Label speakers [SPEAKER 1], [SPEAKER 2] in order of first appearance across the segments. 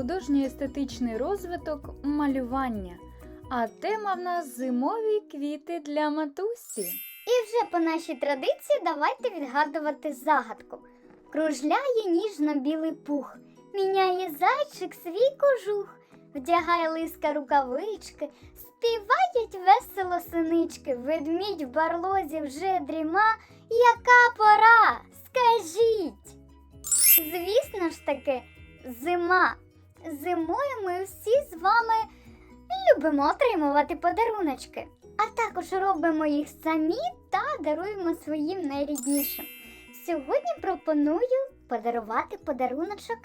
[SPEAKER 1] художньо-естетичний розвиток малювання. А тема в нас зимові квіти для матусі.
[SPEAKER 2] І вже по нашій традиції давайте відгадувати загадку. Кружляє ніжно-білий пух, міняє зайчик свій кожух, вдягає лиска рукавички, співають весело синички, ведмідь в барлозі вже дріма. Яка пора? Скажіть. Звісно ж таки, зима. Зимою ми всі з вами любимо отримувати подаруночки, а також робимо їх самі та даруємо своїм найріднішим. Сьогодні пропоную подарувати подаруночок,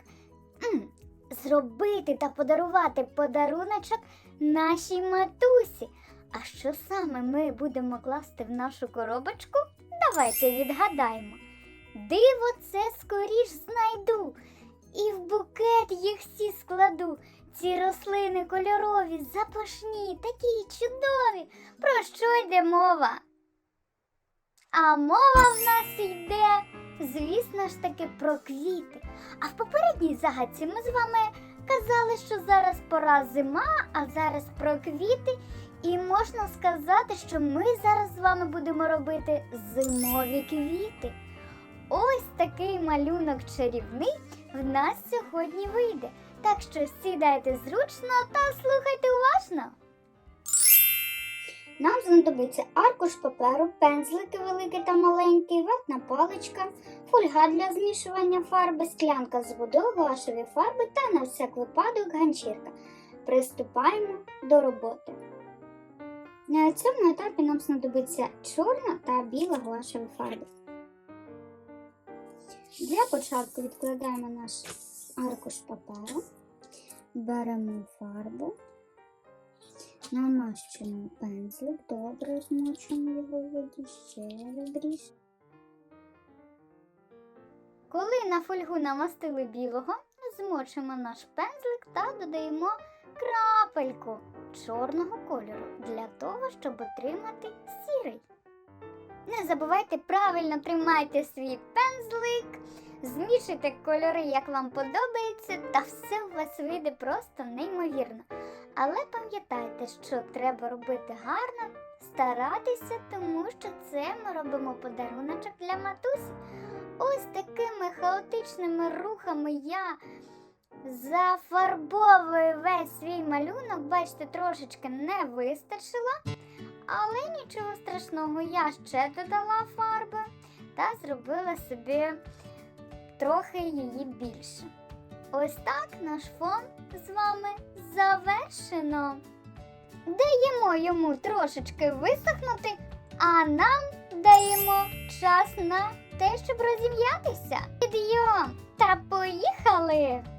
[SPEAKER 2] зробити та подарувати подаруночок нашій матусі. А що саме ми будемо класти в нашу коробочку? Давайте відгадаємо. Диво це скоріш знайду, і в букет їх всі складу. Ці рослини кольорові, запашні, такі чудові. Про що йде мова? А мова в нас йде, звісно ж таки, про квіти. А в попередній загадці ми з вами казали, що зараз пора зима, а зараз про квіти. І можна сказати, що ми зараз з вами будемо робити зимові квіти. Ось такий малюнок чарівний в нас сьогодні вийде. Так що сідайте зручно та слухайте уважно. Нам знадобиться аркуш паперу, пензлики великі та маленькі, ватна паличка, фольга для змішування фарби, склянка з водою, гуашеві фарби та на всяк випадок ганчірка. Приступаємо до роботи. На цьому етапі нам знадобиться чорна та біла гуашеві фарби. Для початку відкладаємо наш аркуш паперу, беремо фарбу, намащуємо пензлик, добре змочуємо його в воді ще добріше. Коли на фольгу намастили білого, змочимо наш пензлик та додаємо крапельку чорного кольору для того, щоб отримати сірий. Не забувайте правильно тримайте свій пензлик, змішуйте кольори, як вам подобається, та все у вас вийде просто неймовірно. Але пам'ятайте, що треба робити гарно, старатися, тому що це ми робимо подаруночок для матусі. Ось такими хаотичними рухами я зафарбовую весь свій малюнок. Бачите, трошечки не вистачило. Але нічого страшного, я ще додала фарби та зробила собі трохи її більше. Ось так наш фон з вами завершено. Даємо йому трошечки висохнути, а нам даємо час на те, щоб розім'ятися. Підйом та поїхали!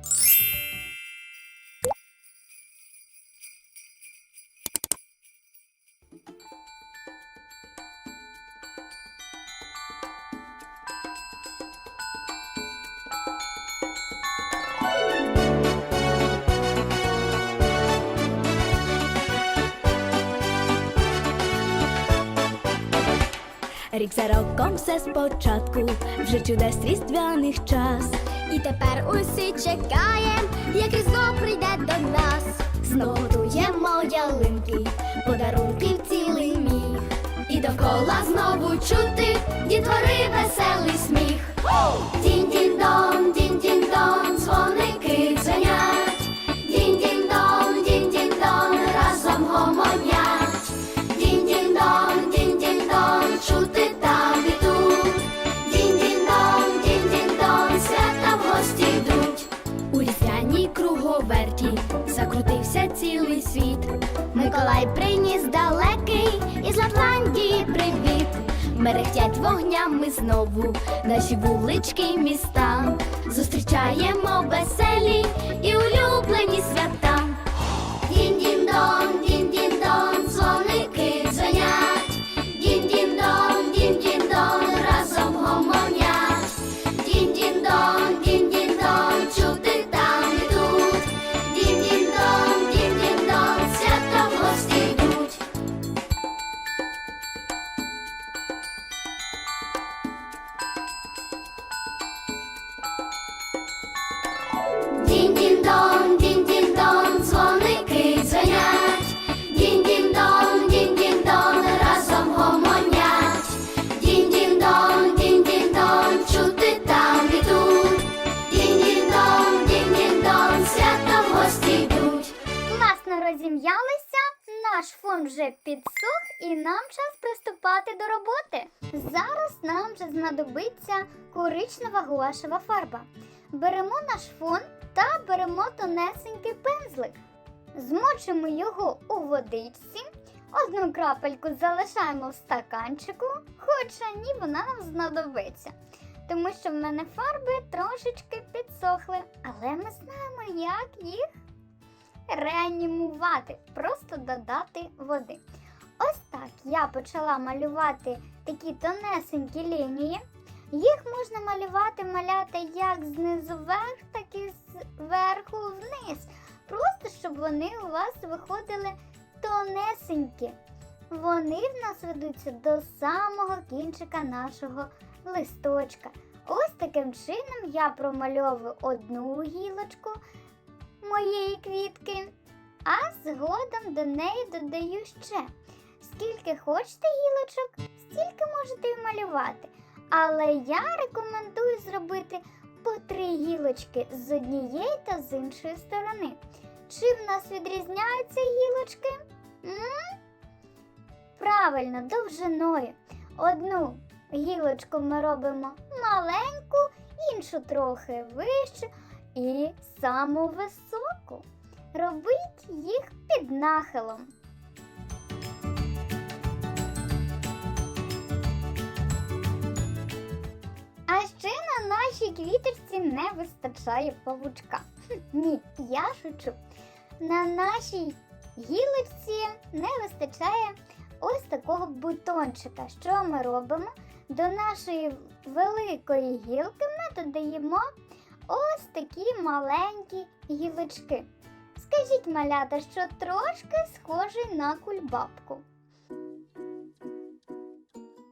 [SPEAKER 3] Рік за роком все спочатку, вже чудес різдвяних час.
[SPEAKER 4] І тепер усі чекаєм, як різдво прийде до нас.
[SPEAKER 3] Знову готуємо ялинки, подарунків цілий міг. І довкола знову чути дітвори веселий сміх. Дінь-дінь-дон, круговерті закрутився цілий світ.
[SPEAKER 4] Миколай приніс далекий із Лапландії привіт.
[SPEAKER 3] Мерехтять вогнями знову наші вулички і міста. Зустрічаємо веселі і улюблені свята. Дінь-дін-дон, дінь-дін-дон,
[SPEAKER 2] Наш фон вже підсох і нам час приступати до роботи. Зараз нам вже знадобиться коричнева гуашева фарба. Беремо наш фон та беремо тонесенький пензлик. Змочимо його у водичці. Одну крапельку залишаємо в стаканчику, хоча ні, вона нам знадобиться. Тому що в мене фарби трошечки підсохли, але ми знаємо, як їх реанімувати, просто додати води. Ось так я почала малювати такі тонесенькі лінії. Їх можна малювати, маляти як знизу вверх, так і зверху вниз. Просто щоб вони у вас виходили тонесенькі. Вони в нас ведуться до самого кінчика нашого листочка. Ось таким чином я промальовую одну гілочку моєї квітки, а згодом до неї додаю ще. Скільки хочете гілочок, стільки можете і малювати. Але я рекомендую зробити по три гілочки з однієї та з іншої сторони. Чим в нас відрізняються гілочки? М? Правильно, довжиною. Одну гілочку ми робимо маленьку, іншу трохи вищу і саму високу. Робіть їх під нахилом. А ще на нашій квіточці не вистачає павучка. Хм, Ні, я шучу. На нашій гілочці не вистачає ось такого бутончика. Що ми робимо? До нашої великої гілки ми додаємо ось такі маленькі гілочки. Скажіть, малята, що трошки схожий на кульбабку.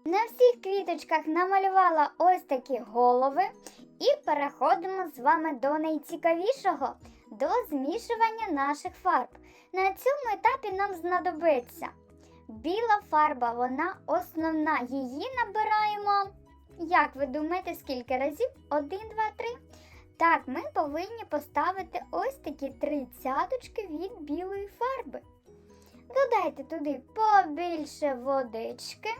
[SPEAKER 2] На всіх квіточках намалювала ось такі голови і переходимо з вами до найцікавішого до змішування наших фарб. На цьому етапі нам знадобиться біла фарба, вона основна. Її набираємо. Як ви думаєте, скільки разів? Один, два, три. Так, ми повинні поставити ось такі три цяточки від білої фарби. Додайте туди побільше водички,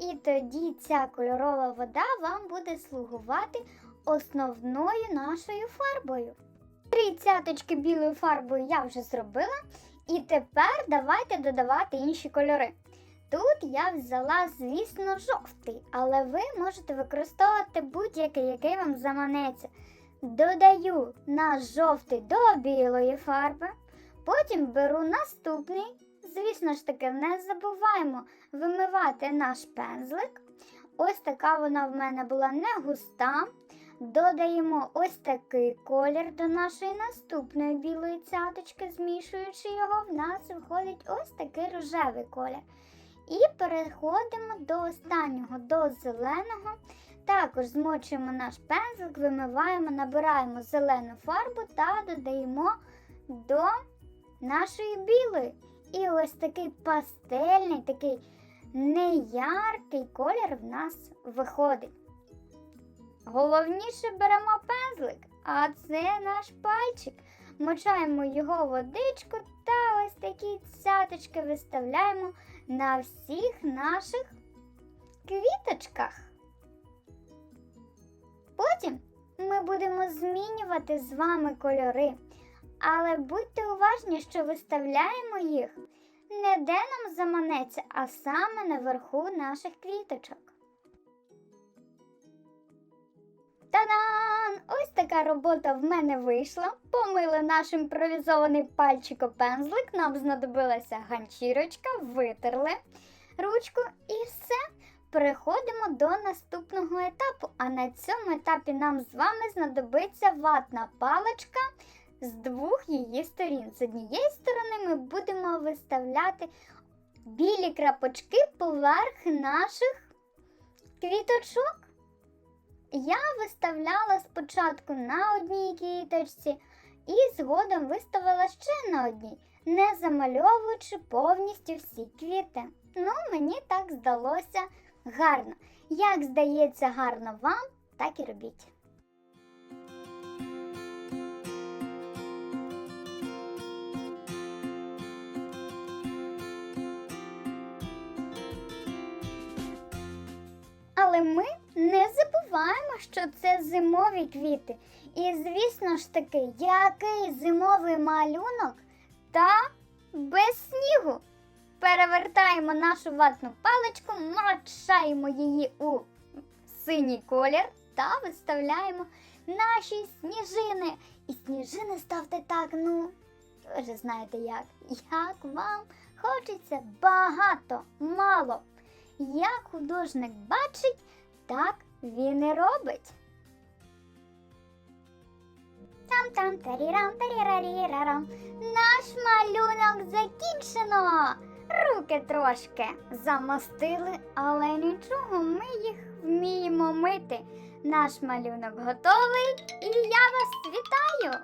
[SPEAKER 2] і тоді ця кольорова вода вам буде слугувати основною нашою фарбою. Три цяточки білою фарбою я вже зробила, і тепер давайте додавати інші кольори. Тут я взяла, звісно, жовтий, але ви можете використовувати будь-який, який вам заманеться. Додаю наш жовтий до білої фарби, потім беру наступний. Звісно ж таки, не забуваємо вимивати наш пензлик. Ось така вона в мене була не густа. Додаємо ось такий колір до нашої наступної білої цяточки, змішуючи його, в нас виходить ось такий рожевий колір. І переходимо до останнього, до зеленого. Також змочуємо наш пензлик, вимиваємо, набираємо зелену фарбу та додаємо до нашої білої. І ось такий пастельний, такий неяркий колір в нас виходить. Головніше беремо пензлик, а це наш пальчик. Мочаємо його водичку та ось такі цяточки виставляємо на всіх наших квіточках. Змінювати з вами кольори, але будьте уважні, що виставляємо їх не де нам заманеться, а саме наверху наших квіточок. Та-дан! Ось така робота в мене вийшла. Помили наш імпровізований пальчико-пензлик, нам знадобилася ганчірочка, витерли ручку і все. Переходимо до наступного етапу. А на цьому етапі нам з вами знадобиться ватна паличка з двох її сторін. З однієї сторони ми будемо виставляти білі крапочки поверх наших квіточок. Я виставляла спочатку на одній квіточці і згодом виставила ще на одній, не замальовуючи повністю всі квіти. Ну, мені так здалося гарно. Як здається гарно вам, так і робіть. Але ми не забуваємо, що це зимові квіти. І, звісно ж таки, який зимовий малюнок та без снігу. Перевертаємо нашу ватну паличку, мочаємо її у синій колір та виставляємо наші сніжини. І сніжини ставте так, ну, ви вже знаєте як. Як вам хочеться багато, мало. Як художник бачить, так він і робить. Там-там, тарірам, тарірарірарам. Наш малюнок закінчено. Руки трошки замостили, але нічого, ми їх вміємо мити. Наш малюнок готовий, і я вас вітаю!